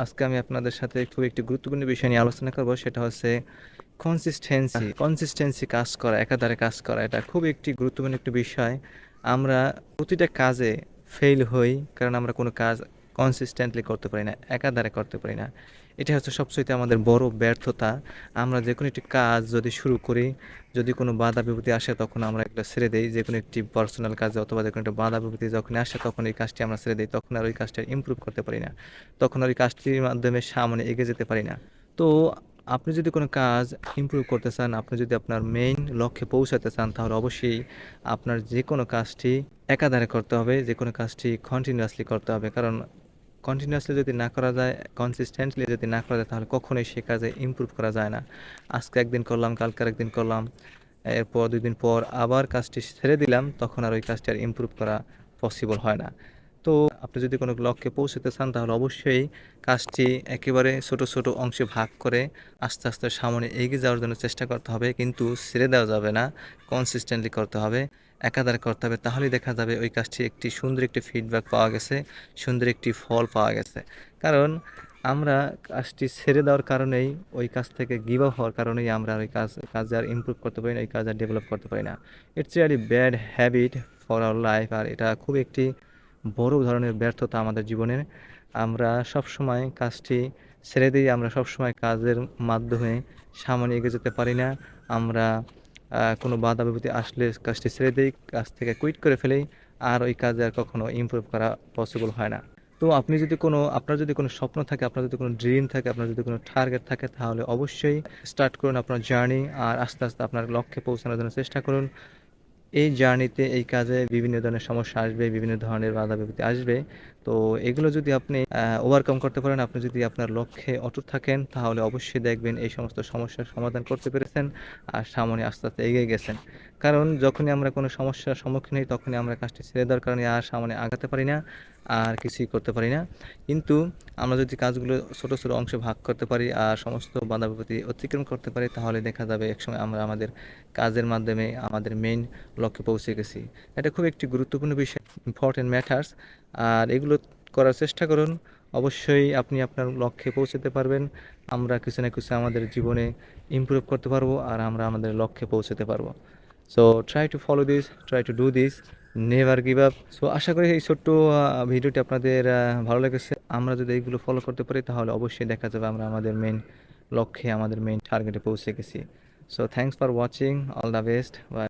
আজকে আমি আপনাদের সাথে খুব একটি গুরুত্বপূর্ণ বিষয় নিয়ে আলোচনা করব, সেটা হচ্ছে কনসিস্টেন্সি কনসিস্টেন্সি কাজ করা, একাধারে কাজ করা। এটা খুব একটি গুরুত্বপূর্ণ একটি বিষয়। আমরা প্রতিটা কাজে ফেল হই, কারণ আমরা কোনো কাজ কনসিস্টেন্টলি করতে পারি না, একাধারে করতে পারি না। এটা হচ্ছে সবচেয়ে আমাদের বড় ব্যর্থতা। আমরা যে কোনো একটি কাজ যদি শুরু করি, যদি কোনো বাধা বিপত্তি আসে তখন আমরা এগুলো ছেড়ে দিই। যে কোনো একটি পার্সোনাল কাজে অথবা যে কোনো একটা বাধা বিপত্তি যখন আসে তখন এই কাজটি আমরা ছেড়ে দিই, তখন আর ওই কাজটা ইমপ্রুভ করতে পারি না। তখন আর ওই কাজটির মাধ্যমে সামনে এগিয়ে যেতে পারি না। তো আপনি যদি কোনো কাজ ইমপ্রুভ করতে চান, আপনি যদি আপনার মেইন লক্ষ্যে পৌঁছাতে চান, তাহলে অবশ্যই আপনার যে কোনো কাজটি একাধারে করতে হবে যে কোনো কাজটি কন্টিনিউয়াসলি করতে হবে। কারণ কন্টিনিউয়াসলি যদি না করা যায় কনসিস্টেন্টলি যদি না করা যায়, তাহলে কখনোই সে কাজে ইমপ্রুভ করা যায় না। আজকে একদিন করলাম, কালকে একদিন করলাম, এরপর দুই দিন পর আবার কাজটি ছেড়ে দিলাম, তখন আর ওই কাজটি আর ইমপ্রুভ করা পসিবল হয় না। তো আপনি যদি কোনো লক্ষ্যে পৌঁছতে চান, তাহলে অবশ্যই কাজটি একেবারে ছোট ছোট অংশে ভাগ করে আস্তে আস্তে সামনে এগিয়ে যাওয়ার জন্য চেষ্টা করতে হবে, কিন্তু ছেড়ে দেওয়া যাবে না কনসিস্টেন্টলি করতে হবে। একাধারে করতে হবে, তাহলেই দেখা যাবে ওই কাজটি একটি সুন্দর একটি ফিডব্যাক পাওয়া গেছে, সুন্দর একটি ফল পাওয়া গেছে। কারণ আমরা কাজটি ছেড়ে দেওয়ার কারণেই, ওই কাজ থেকে গিভ আপ হওয়ার কারণেই আমরা ওই কাজ কাজ আর ইমপ্রুভ করতে পারি না, ওই কাজ আর ডেভেলপ করতে পারি না। It's really bad habit for our life আর এটা খুব একটি বড় ধরনের ব্যর্থতা আমাদের জীবনের। আমরা সব সময় কাজটি ছেড়ে দিয়ে আমরা সব সময় কাজের মাধ্যমে সামনে এগিয়ে যেতে পারি না। আমরা কোনো বাধা বিপত্তি আসলে কাজটি ছেড়ে দিই, কাজ থেকে কুইট করে ফেলেই আর ওই কাজে আর কখনো ইম্প্রুভ করা পসিবল হয় না। তো আপনি যদি কোনো, আপনার যদি কোনো স্বপ্ন থাকে, আপনার যদি কোনো ড্রিম থাকে, আপনার যদি কোনো টার্গেট থাকে, তাহলে অবশ্যই স্টার্ট করুন আপনার জার্নি আর আস্তে আস্তে আপনার লক্ষ্যে পৌঁছানোর জন্য চেষ্টা করুন। এই জার্নিতে এই কাজে বিভিন্ন ধরনের সমস্যা আসবে, বিভিন্ন ধরনের বাধা বিপত্তি আসবে। তো এগুলো যদি আপনি ওভারকাম করতে পারেন, আপনি যদি আপনার লক্ষ্যে অটুট থাকেন, তাহলে অবশ্যই দেখবেন এই সমস্ত সমস্যার সমাধান করতে পেরেছেন আর সামনে আস্তে আস্তে এগিয়ে গেছেন। কারণ যখনই আমরা কোনো সমস্যার সম্মুখীন হই, তখনই আমরা কাজটি ছেড়ে দেওয়ার কারণে আর সামনে আগাতে পারি না। আর কিছুই করতে পারি না। কিন্তু আমরা যদি কাজগুলো ছোট ছোট অংশে ভাগ করতে পারি আর সমস্ত বাধা বিপত্তি অতিক্রম করতে পারি, তাহলে দেখা যাবে একসময় আমরা আমাদের কাজের মাধ্যমে আমাদের মেইন লক্ষ্যে পৌঁছে গেছি। এটা খুব একটি গুরুত্বপূর্ণ বিষয় ইম্পর্টেন্ট ম্যাটার্স আর এগুলো করার চেষ্টা করুন। অবশ্যই আপনি আপনার লক্ষ্যে পৌঁছাতে পারবেন। আমরা কিছু না কিছু আমাদের জীবনে ইমপ্রুভ করতে পারব আর আমরা আমাদের লক্ষ্যে পৌঁছাতে পারব। So try to follow this try to do this never give up so আশা করি এই ছোট্ট ভিডিওটি আপনাদের ভালো লেগেছে। আমরা যদি এইগুলো ফলো করতে পারি, তাহলে অবশ্যই দেখা যাবে আমরা আমাদের মেন লক্ষ্যে, আমাদের মেন টার্গেটে পৌঁছে গেছি। So thanks for watching all the best